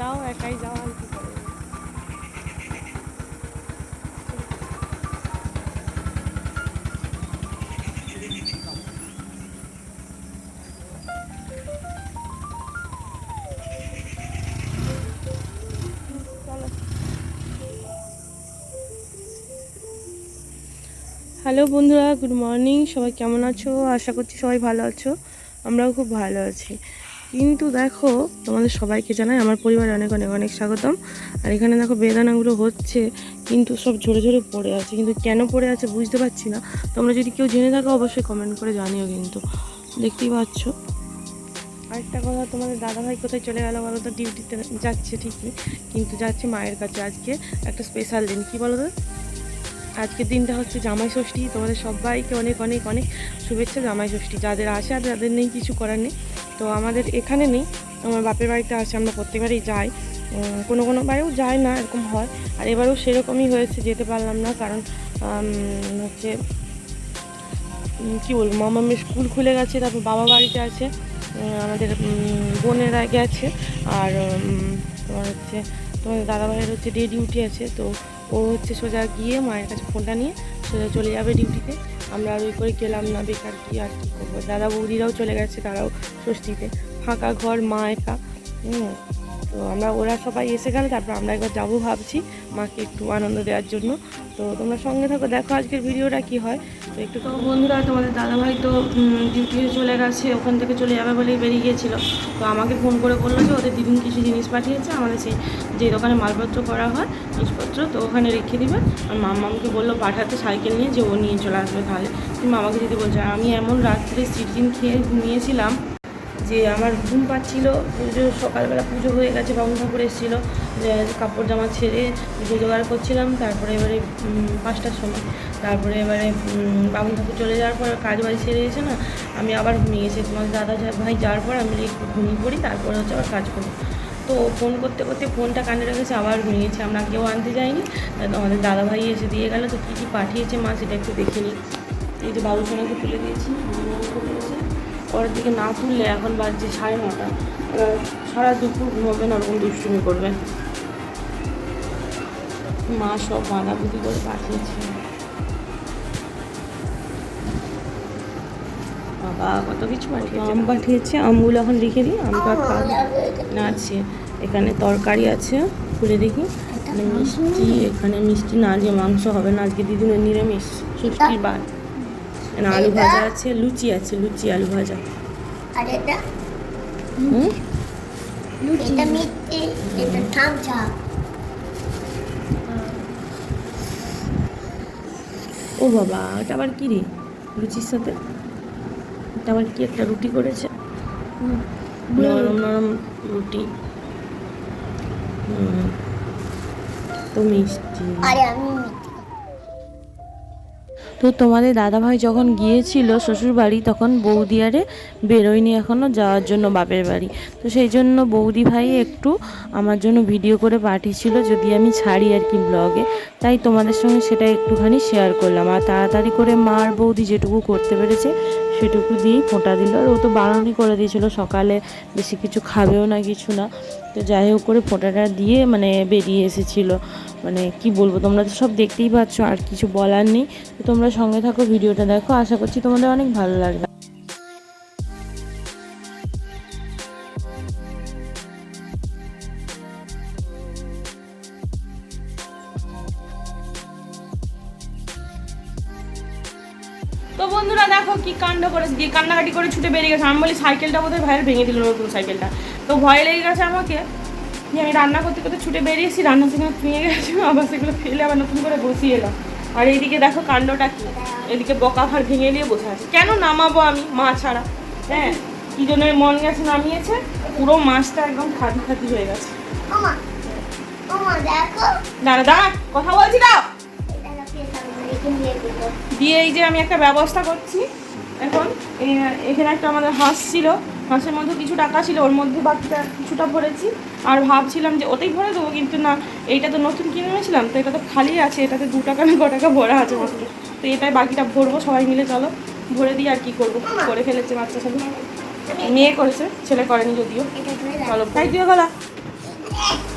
যাও, একাই যাও আর কি। হ্যালো বন্ধুরা, গুড মর্নিং, সবাই কেমন আছো? আশা করছি সবাই ভালো আছো, আমরাও খুব ভালো আছি। কিন্তু দেখো, তোমাদের সবাইকে জানাই আমার পরিবারে অনেক অনেক অনেক স্বাগতম। আর এখানে দেখো বেদানাগুলো হচ্ছে, কিন্তু সব ঝরে ঝরে পড়ে আছে। কিন্তু কেন পড়ে আছে বুঝতে পারছি না। তোমরা যদি কেউ জেনে থাকো, অবশ্যই কমেন্ট করে জানিও কিন্তু। দেখতেই পাচ্ছ। আরেকটা কথা, তোমাদের দাদাভাই কোথায় চলে গেল বলো তো? ডিউটিতে যাচ্ছে ঠিকই, কিন্তু যাচ্ছে মায়ের কাছে আজকে একটা স্পেশাল দিন। কি বলো তো? আজকের দিনটা হচ্ছে জামাই ষষ্ঠী। তোমাদের সবাইকে অনেক অনেক অনেক শুভেচ্ছা জামাই ষষ্ঠী। যাদের আসে আর যাদের নেই, কিছু করার নেই। তো আমাদের এখানে নেই। আমার বাপের বাড়িতে আসে, আমরা প্রত্যেকবারই যাই। কোনো কোনো বারেও যায় না, এরকম হয়। আর এবারেও সেরকমই হয়েছে, যেতে পারলাম না। কারণ হচ্ছে কী বলব মামামের স্কুল খুলে গেছে, তারপর বাবা বাড়িতে আছে। আমাদের বোনেরা গেছে। আর তোমার হচ্ছে, তোমাদের দাদাভাইয়ের হচ্ছে ডে ডিউটি আছে, তো ও হচ্ছে সোজা গিয়ে মায়ের কাছে ফোনটা নিয়ে সোজা চলে যাবে ডিউটিতে। আমরা আর ওই করে গেলাম না, বেকার কি আর কী করব? দাদা বৌদিরাও চলে গেছে, তারাও ষষ্ঠীতে ফাঁকা ঘর, মা একা। তো আমরা, ওরা সবাই এসে গেলে, তারপর আমরা একবার যাব ভাবছি মাকে একটু আনন্দ দেওয়ার জন্য। তো তোমরা সঙ্গে থাকো, দেখো আজকের ভিডিওটা কি হয়। তো একটু তো বন্ধুরা, তোমাদের দাদাভাই তো ডিউটি চলে গেছে, ওখান থেকে চলে যাবে বলেই বেরিয়ে গিয়েছিল তো আমাকে ফোন করে বলল যে, ওদের দিদিন কিছু জিনিস পাঠিয়েছে, আমাদের সেই যে দোকানে মালপত্র করা হয়, জিনিসপত্র, তো ওখানে রেখে দিবে। আর মামাকে বলল, পাঠাতে সাইকেল নিয়ে, যে ও নিয়ে চলে আসবে তাহলে। তুমি মামাকে যদি বলছে, আমি এমন রাত্রে সিটিন খেয়ে ঘুমিয়েছিলাম যে আমার ঘুম পাচ্ছিল, পুজো, সকালবেলা পুজো হয়ে গেছে, বাবু ঠাকুর এসেছিল কাপড় জামা ছেড়ে পুজো জোগাড় করছিলাম, তারপরে এবারে পাঁচটার সময়। তারপরে এবারে বাবু ঠাকুর চলে যাওয়ার পর কাজ বাড়ি সেরে এসে না, আমি আবার ঘুমিয়ে গেছি। তোমার দাদা ভাই যাওয়ার পর আমি একটু ঘুমিয়ে পড়ি, তারপরে হচ্ছে আবার কাজ করি তো ফোন করতে করতে ফোনটা কানে রেখেছে, আবার ঘুমিয়েছে। আমরা কেউ আনতে যাইনি। আমাদের দাদা ভাই এসে দিয়ে গেল, তো কী কী পাঠিয়েছে মা সেটা একটু দেখে নিই। এই যে বাবু সোনাকে তুলে দিয়েছি। পরের দিকে না তুললে এখন বাজছে সাড়ে নটা। এবার সারা দুপুর ঘুমাবেন ওরকম দুষ্টুমি করবেন মা সব বাঁধাবুদি করে পাঠিয়েছে। বাবা কত কিছু পাঠিয়েছে? আম পাঠিয়েছে আমগুলো এখন রেখে দিই আমটা খাওয়া না আছে। এখানে তরকারি আছে খুলে দেখি। মিষ্টি এখানে মিষ্টি না আজকে মাংস হবে না আজকে দিদিনের নিরামিষ ষষ্ঠীর বার এখানে আলু ভাজা আছে লুচি আছে লুচি আলু ভাজা। আর এটা? হুম? এটা মিষ্টি এটা ঠামচা ও বাবা এটা আবার কি রে? লুচির সাথে? এটা আবার কি একটা রুটি করেছে? নরম নরম রুটি। তো মিষ্টি। আরে আমি মিষ্টি। তো তোমাদের দাদাভাই যখন গিয়েছিল শ্বশুর বাড়ি তখন বৌদি আরে বেরোয়নি এখনও যাওয়ার জন্য বাপের বাড়ি। তো সেই জন্য বৌদি ভাই একটু আমার জন্য ভিডিও করে পাঠিয়েছিল যদি আমি ছাড়ি আর কি ব্লগে তাই তোমাদের সঙ্গে সেটা একটুখানি শেয়ার করলাম। আর তাড়াতাড়ি করে মা আর বৌদি যেটুকু করতে পেরেছে, সেটুকু দিয়েই ফোঁটা দিল। আর ও তো বারণই করে দিয়েছিল সকালে, বেশি কিছু খাবেও না, কিছু না। তো যাই হোক করে ফোঁটাটা দিয়ে মানে বেরিয়ে এসেছিল। মানে কি বলব, তোমরা তো সব দেখতেই পাচ্ছ আর কিছু বলার নেই। তো তোমরা সঙ্গে থাকো, ভিডিওটা দেখো, আশা করছি তোমাদের অনেক ভালো লাগবে। তো বন্ধুরা দেখো কি কাণ্ড করে, দিয়ে কান্নাকাটি করে ছুটে বেরিয়ে গেছে। আমি বলি সাইকেলটা বোধহয় ভাইয়ের ভেঙে দিল নতুন সাইকেলটা। তো ভয় লেগে গেছে আমাকে। যে আমি রান্না করতে করতে ছুটে বেরিয়েছি রান্না থেকে ভেঙে গেছে আবার সেগুলো ফেলে আবার নতুন করে বসিয়ে এলাম। আর এইদিকে দেখো কাণ্ডটা কি? এদিকে বকা ভার ভেঙে নিয়ে বসে আছে। কেন নামাবো আমি মা ছাড়া? হ্যাঁ কি জন্য মন গেছে নামিয়েছে? পুরো মাছটা একদম খাদি খাদি হয়ে গেছে। দাঁড়া দাঁড়া কথা বলছি দাও দিয়ে এই যে আমি একটা ব্যবস্থা করছি। এখন এখানে একটা আমাদের হাঁস ছিল। হাঁসের মধ্যে কিছু টাকা ছিল ওর মধ্যে বাকিটা কিছুটা ভরেছি। আর ভাবছিলাম যে ওতেই ভরে দেবো কিন্তু না এইটা তো নতুন কিনে এনেছিলাম তো এটা তো খালি আছে এটাতে দু টাকা না ক টাকা ভরা আছে মাত্র। তো এটাই বাকিটা ভরবো সবাই মিলে চলো ভরে দিই আর কি করব। করে ফেলেছে বাচ্চা ছেলে মেয়ে করেছে ছেলে করেনি যদিও। চলো তাই তুই গলা।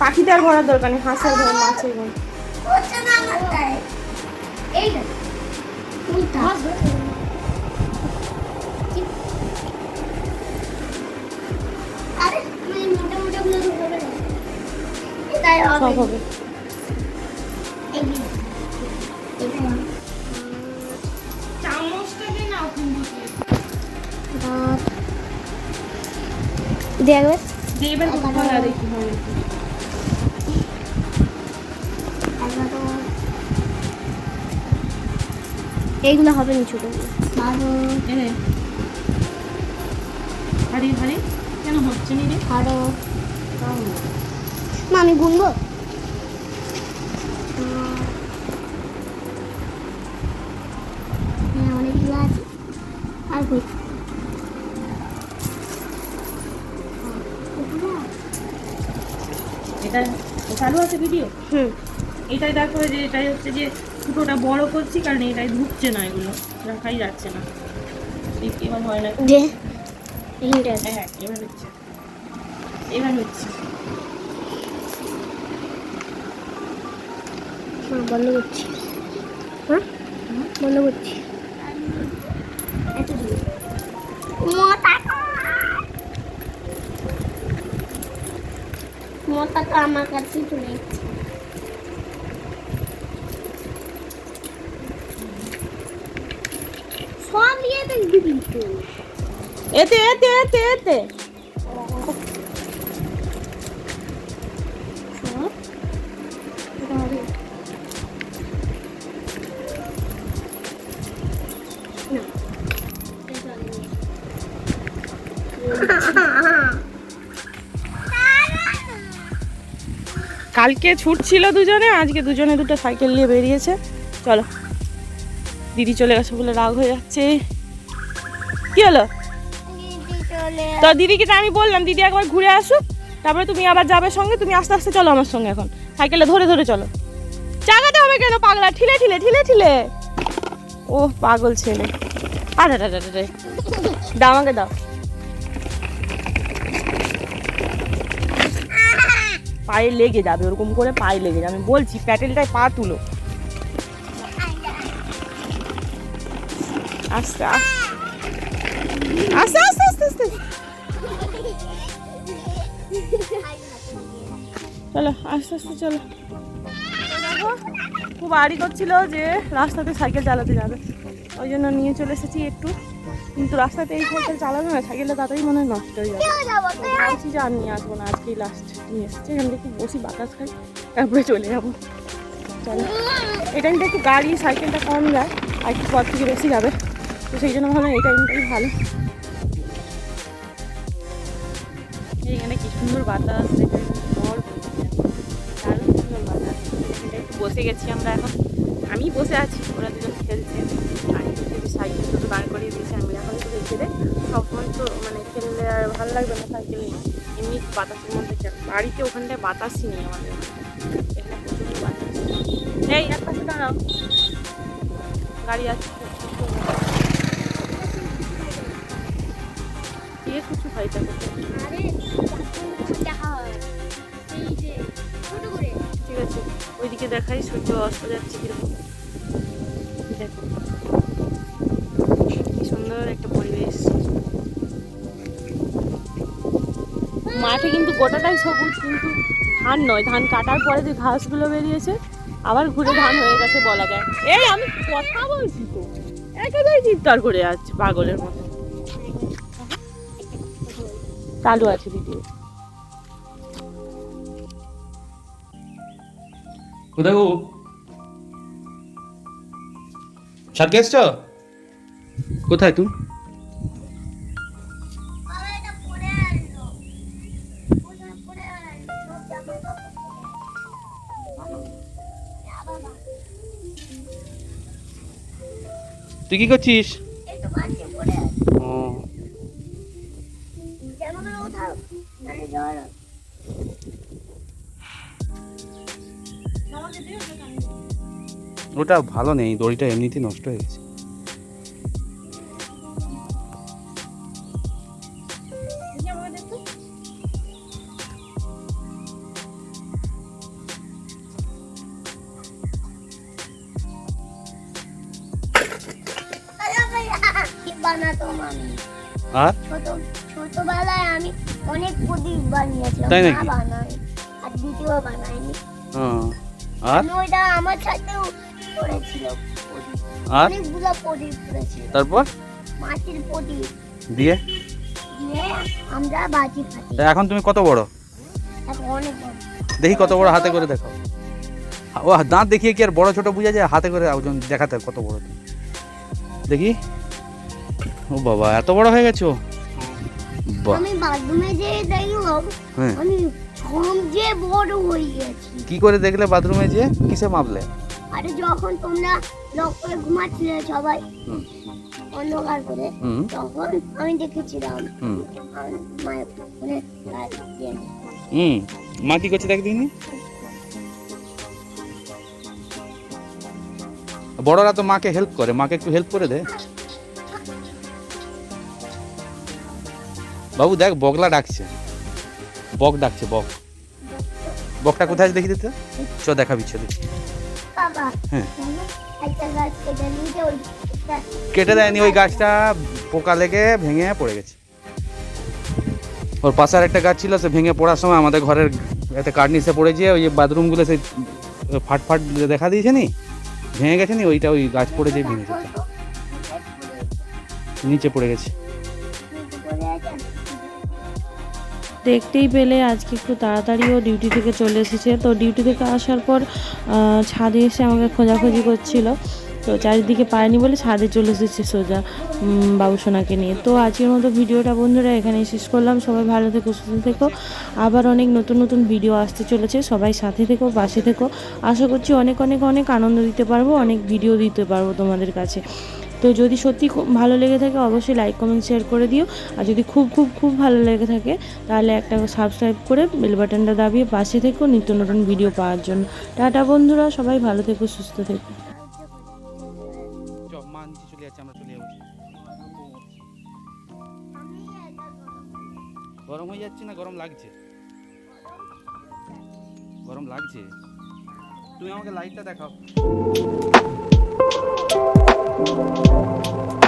পাখিতে আর ভরার দরকার নেই হাঁসের ঘর মাছের ঘর এইটা সব হবে দেখবে দেবেন দেখি হবে এইগুলো হবে না। ছোট হারি হারি কেন হচ্ছে নি রে? আরও মা আমি গুনবো হ্যাঁ অনেকগুলো আছে। আর কই এটা চালু আছে ভিডিও হুম। এটাই দেখো যে এটাই হচ্ছে যে ফুটোটা বড় করছি কারণ এটাই ঢুকছে না এগুলো। রাখাই যাচ্ছে না। এবার হয় না হ্যাঁ এবার হচ্ছে। এবার হচ্ছে। বন্ধ করছি হ্যাঁ বন্ধ করছি মোটা তো আমার কাছেই চলে এসেছে। সব নিয়ে দেখবি কিন্তু এতে এতে এতে এতে। কালকে ছুটছিল দুজনে, আজকে দুজনে দুটো সাইকেল নিয়ে বেরিয়েছে। চলো। দিদি চলে গেছে বলে রাগ হয়ে যাচ্ছে। কি হলো? তো দিদিকে তো আমি বললাম, দিদি একবার ঘুরে আসুক, তারপরে তুমি আবার যাবে সঙ্গে, তুমি আস্তে আস্তে চলো আমার সঙ্গে এখন। সাইকেলে ধরে ধরে চলো। চাগাতে হবে কেন পাগলা? ঠিলে ঠিলে ঠিলে ঠিলে। ও পাগল ছেলে। আরে। দাও আমাকে, দাও। পায়ে লেগে যাবে, ওরকম করে পায়ে লেগে যাবে। আমি বলছি, প্যাটেলটায় পা তুলো। আস্তে আস্তে। আস্তে আস্তে চলো, আস্তে আস্তে, চলো। খুব আড়ি করছিল যে রাস্তাতে সাইকেল চালাতে যাবে। ওই জন্য নিয়ে চলে এসেছি একটু। কিন্তু রাস্তাতে এই সাইকেল চালাবে না সাইকেলটা তাড়াতাড়ি মনে হয় নষ্ট হয়ে যাবে। ভাবছি যে আর নিয়ে আসব না আজকেই লাস্ট নিয়ে এসেছি। এখান থেকে বসি বাতাস খাই তারপরে চলে যাব। চলো। এই টাইমটা একটু গাড়ি সাইকেলটা কম যায় আর একটু পর থেকে বেশি যাবে। তো সেই জন্য ভাবলাম এই টাইমটাই ভালো। এখানে কি সুন্দর বাতাস দারুণ সুন্দর বাতাস। একটু বসে গেছি আমরা এখন। আমি বসে আছি ওরা দুজন খেলছে। দুটো করিয়ে দিয়েছে আমি এখন রেখে দেয় সবসময় তো মানে খেললে আর ভালো লাগবে না সাইকেল নিয়ে এমনি বাতাসের মধ্যে বাড়িতে ওখানটায় বাতাসই নেই আমাদের। এখানে প্রচুর বাতাস। এই এক পাশে দাঁড়াও। গাড়ি আছে দিয়ে কিছু হয় তাকে? ঠিক আছে ওইদিকে দেখাই সূর্য অস্ত যাচ্ছে কীরকম। গোটাটাই সবুজ কিন্তু ধান নয়। ধান কাটার পরে যে ঘাসগুলো বেরিয়েছে আবার ঘুরে ধান হয়ে গেছে বলা যায়। এই আমি কথা বলছি তো। একেবারে চিৎকার করে যাচ্ছে পাগলের মতো। চালু আছে ভিডিও। কোথায় গো? এসছ? কোথায় তুমি? তুই কি করছিস? ও। ওটা ভালো নেই দড়িটা এমনিতেই নষ্ট হয়ে গেছে। আমি আর? ছোটবেলায় আমি অনেক প্রদীপ বানিয়েছিলাম তাই নাকি? বানাই আর দ্বিতীয় বানাইনি। হ্যাঁ। আর? ওইটা আমার সাথেও করেছিল আর? অনেকগুলো প্রদীপ করেছিল। তারপর? মাটির প্রদীপ দিয়ে? দিয়ে আমরা বাজি ফাটি। এখন তুমি কত বড়? এখন অনেক বড়। দেখি কত বড় হাতে করে দেখো ও দাঁত দেখিয়ে কি আর বড় ছোট বোঝা যায়? হাতে করে দেখাতে কত বড় দেখি। ও বাবা এত বড় হয়ে গেছো? আমি বাথরুমে যে দেখলাম হ্যাঁ। আমি যে বড় হয়ে গেছি। কি করে দেখলে বাথরুমে যে? কিসে মাপলে? আরে যখন তোমরা লক করে ঘুমাচ্ছিলে সবাই অন্ধকার করে তখন আমি দেখেছিলাম হুম। মা কি করছে দেখ বড়রা তো মাকে হেল্প করে মাকে একটু হেল্প করে দে। বাবু দেখ বগলা ডাকছে। বক ডাকছে বক। বকটা কোথায় আছে দেখি দিতে চ দেখাবি চ দেখি। হ্যাঁ। কেটে দেয়নি ওই গাছটা পোকা লেগে ভেঙে পড়ে গেছে। ওর পাশে আর একটা গাছ ছিল সে ভেঙে পড়ার সময় আমাদের ঘরের এতে কার্নিসে পড়ে গিয়ে ওই যে বাথরুমগুলো সেই ফাট ফাট দেখা দিয়েছে নি? ভেঙে গেছে নি? ওইটা ওই গাছ পড়ে যেয়ে ভেঙে গেছে। নিচে পড়ে গেছে। দেখতেই পেলে আজকে একটু তাড়াতাড়িও ডিউটি থেকে চলে এসেছে। তো ডিউটি থেকে আসার পর ছাদে এসে আমাকে খোঁজাখুঁজি করছিল। তো চারিদিকে পায়নি বলে ছাদে চলে এসেছে সোজা বাবুসোনাকে নিয়ে। তো আজকের মতো ভিডিওটা বন্ধুরা এখানেই শেষ করলাম। সবাই ভালো থেকো, সুস্থ থেকো। আবার অনেক নতুন নতুন ভিডিও আসতে চলেছে। সবাই সাথে থেকো, পাশে থেকো। আশা করছি অনেক অনেক অনেক আনন্দ দিতে পারব, অনেক ভিডিও দিতে পারব তোমাদের কাছে। তো যদি সত্যি খুব ভালো লেগে থাকে, অবশ্যই লাইক কমেন্ট শেয়ার করে দিও। আর যদি খুব খুব খুব ভালো লেগে থাকে, তাহলে একটা সাবস্ক্রাইব করে বেল বাটনটা দাবিয়ে পাশে থেকো নিত্য নতুন ভিডিও পাওয়ার জন্য। টাটা বন্ধুরা, সবাই ভালো থেকো, সুস্থ থেকো। গরম হয়ে যাচ্ছে না, গরম লাগছে? গরম লাগছে? তুমি আমাকে লাইটটা দেখাও। Música